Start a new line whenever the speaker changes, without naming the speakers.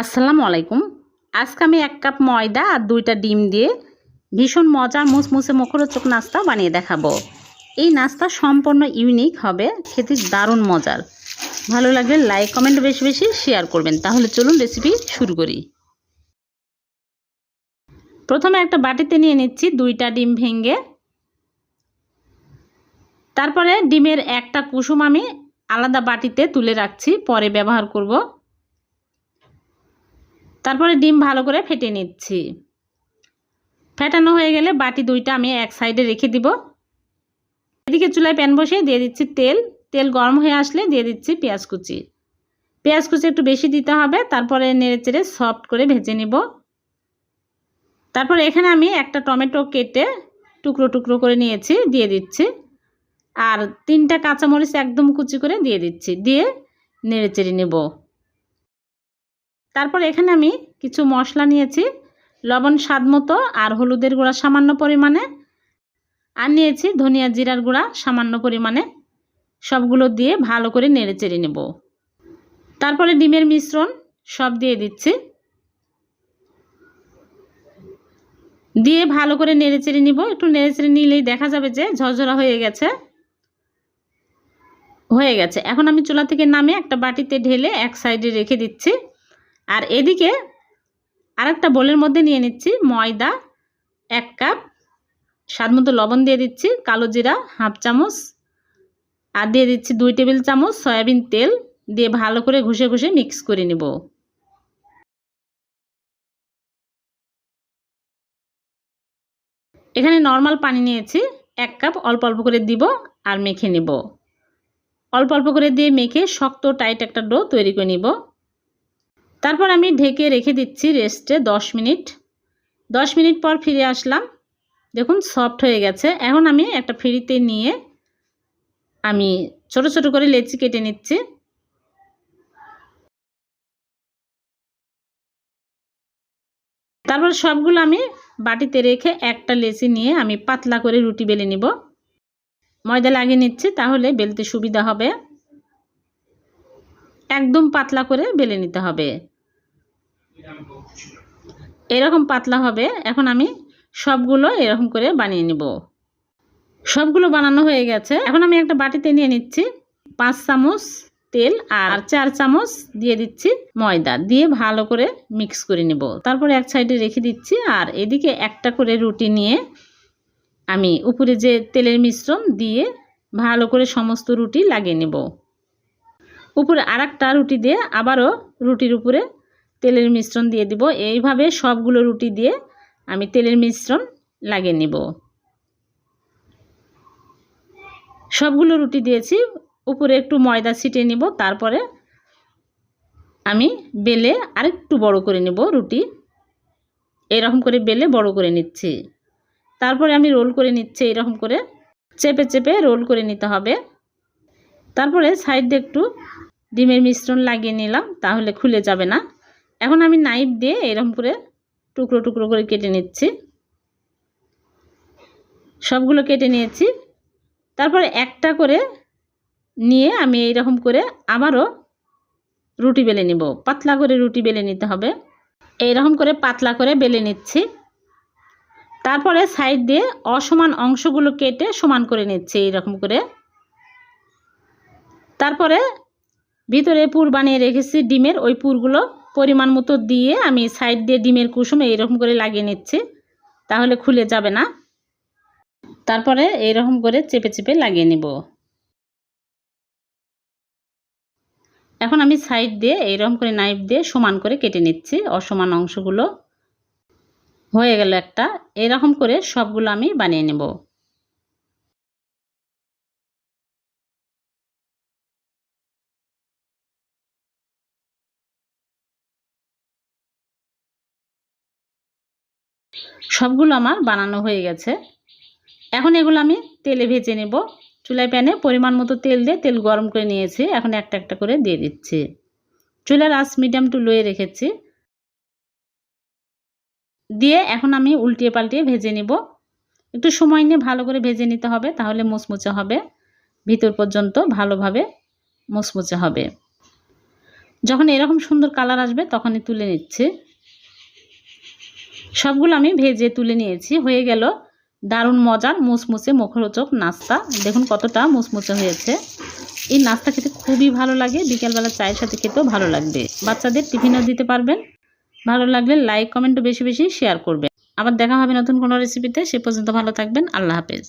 আসসালামু আলাইকুম। আজকে আমি এক কাপ ময়দা আর দুইটা ডিম দিয়ে ভীষণ মজার মুসমুসে মুখরোচক নাস্তা বানিয়ে দেখাবো। এই নাস্তা সম্পূর্ণ ইউনিক হবে, খেতে দারুণ মজার। ভালো লাগলে লাইক কমেন্ট বেশি বেশি শেয়ার করবেন। তাহলে চলুন রেসিপি শুরু করি। প্রথমে একটা বাটিতে নিয়ে নিচ্ছি দুইটা ডিম ভেঙে। তারপরে ডিমের একটা কুসুম আমি আলাদা বাটিতে তুলে রাখছি, পরে ব্যবহার করব। তারপরে ডিম ভালো করে ফেটে নিচ্ছি। ফেটানো হয়ে গেলে বাটি দুইটা আমি এক সাইডে রেখে দিব। এদিকে চুলায় প্যান বসিয়ে দিয়ে দিচ্ছি তেল। তেল গরম হয়ে আসলে দিয়ে দিচ্ছি পেঁয়াজ কুচি। পেঁয়াজ কুচি একটু বেশি দিতে হবে, তারপরে নেড়ে চেড়ে সফট করে ভেজে নিব। তারপর এখানে আমি একটা টমেটো কেটে টুকরো টুকরো করে নিয়েছি, দিয়ে দিচ্ছি। আর তিনটা কাঁচামরিচ একদম কুচি করে দিয়ে দিচ্ছি, দিয়ে নেড়ে চেড়ে নেব। তারপর এখানে আমি কিছু মশলা নিয়েছি, লবণ স্বাদ মতো আর হলুদের গুঁড়া সামান্য পরিমাণে, আর নিয়েছি ধনিয়া জিরার গুঁড়া সামান্য পরিমাণে। সবগুলো দিয়ে ভালো করে নেড়ে চেড়ে নেব। তারপরে ডিমের মিশ্রণ সব দিয়ে দিচ্ছি। দিয়ে ভালো করে নেড়ে চেড়ে নিব। একটু নেড়ে চেড়ে নিলেই দেখা যাবে যে ঝরঝরা হয়ে গেছে। হয়ে গেছে। এখন আমি চুলা থেকে নামে একটা বাটিতে ঢেলে এক সাইডে রেখে দিচ্ছি। আর এদিকে আরেকটা বোলের মধ্যে নিয়ে নিচ্ছি ময়দা, এক কাপ, স্বাদ মতো লবণ দিয়ে দিচ্ছি, কালো জিরা, হাফ চামচ, আর দিয়ে দিচ্ছি দুই টেবিল চামচ সয়াবিন তেল দিয়ে ভালো করে ঘষে ঘষে মিক্স করে নেব। এখানে নর্মাল পানি নিয়েছি, এক কাপ অল্প অল্প করে দিব আর মেখে নেব। অল্প অল্প করে দিয়ে মেখে শক্ত, টাইট একটা ডো তৈরি করে নিব। তারপর আমি ঢেকে রেখে দিচ্ছি রেস্টে দশ মিনিট। দশ মিনিট পর ফিরে আসলাম। দেখুন, সফট হয়ে গেছে। এখন আমি একটা ফ্রিতে নিয়ে আমি ছোট ছোট করে লেচি কেটে নিচ্ছি। তারপর সবগুলো আমি বাটিতে রেখে একটা লেচি নিয়ে আমি পাতলা করে রুটি বেলে নিব। ময়দা লাগিয়ে নিচ্ছি, তাহলে বেলতে সুবিধা হবে। একদম পাতলা করে বেলে নিতে হবে। এরকম পাতলা হবে, এখন আমি সবগুলো এরকম করে বানিয়ে নিব। সবগুলো বানানো হয়ে গেছে। এখন আমি একটা বাটিতে নিয়ে নিচ্ছি পাঁচ চামচ তেল আর চার চামচ দিয়ে দিচ্ছি ময়দা দিয়ে ভালো করে মিক্স করে নেব। তারপরে এক সাইডে রেখে দিচ্ছি আর এদিকে একটা করে রুটি নিয়ে আমি উপরে যে তেলের মিশ্রণ দিয়ে ভালো করে সমস্ত রুটি লাগিয়ে নেব। উপরে আর রুটি দিয়ে আবারও রুটির উপরে তেলের মিশ্রণ দিয়ে দিব। এইভাবে সবগুলো রুটি দিয়ে আমি তেলের মিশ্রণ লাগিয়ে নেব। সবগুলো রুটি দিয়েছি। উপরে একটু ময়দা ছিটিয়ে নিব। তারপরে আমি বেলে আরেকটু বড় করে নেব রুটি। এরকম করে বেলে বড় করে নিচ্ছি। তারপরে আমি রোল করে নিচ্ছি এরকম করে। চেপে চেপে রোল করে নিতে হবে। তারপরে সাইড একটু ডিমের মিশ্রণ লাগিয়ে নিলাম। তাহলে খুলে যাবে না। এখন আমি নাইফ দিয়ে এরকম করে টুকরো টুকরো করে কেটে নিচ্ছি। সবগুলো কেটে নিয়েছি। তারপরে একটা করে নিয়ে আমি এইরকম করে আবারও রুটি বেলে নিব। পাতলা করে রুটি বেলে নিতে হবে। এইরকম করে পাতলা করে বেলে নিচ্ছি। তারপরে সাইড দিয়ে অসমান অংশগুলো কেটে সমান করে নিচ্ছি এইরকম করে। তারপরে ভিতরে পুর বানিয়ে রেখেছি, ডিমের ওই পুরগুলো। পরিমাণ মতো দিয়ে আমি সাইড দিয়ে ডিমের কুসুম এইরকম করে লাগিয়ে নিচ্ছি। তাহলে খুলে যাবে না। তারপরে এইরকম করে চেপে চেপে লাগিয়ে নিব। এখন আমি সাইড দিয়ে এইরকম করে নাইফ দিয়ে সমান করে কেটে নিচ্ছি অসমান অংশগুলো। হয়ে গেল একটা। এরকম করে সবগুলো আমি বানিয়ে নেব। সবগুলো আমার বানানো হয়ে গেছে। এখন এগুলো আমি তেলে ভেজে নেব। চুলায় প্যানে পরিমাণ মতো তেল দিয়ে তেল গরম করে নিয়েছি। এখন একটা একটা করে দিয়ে দিচ্ছি। চুলার আঁচ মিডিয়াম টু লোয়ে রেখেছি। দিয়ে এখন আমি উল্টিয়ে পাল্টিয়ে ভেজে নিব। একটু সময় নিয়ে ভালো করে ভেজে নিতে হবে, তাহলে মুচমুচে হবে। ভিতর পর্যন্ত ভালোভাবে মুচমুচে হবে। যখন এরকম সুন্দর কালার আসবে, তখনই তুলে নিচ্ছে। সবগুলো আমি ভেজে তুলে নিয়েছি। হয়ে গেল দারুণ মজার মুসমুসে মুখরোচক নাস্তা। দেখুন কতটা মুসমুসে হয়েছে। এই নাস্তা খেতে খুবই ভালো লাগে। বিকেলবেলা চায়ের সাথে খেতেও ভালো লাগবে। বাচ্চাদের টিফিনও দিতে পারবেন। ভালো লাগলে লাইক, কমেন্টও বেশি বেশি শেয়ার করবেন। আবার দেখা হবে নতুন কোনো রেসিপিতে সে পর্যন্ত ভালো থাকবেন। আল্লাহ হাফেজ।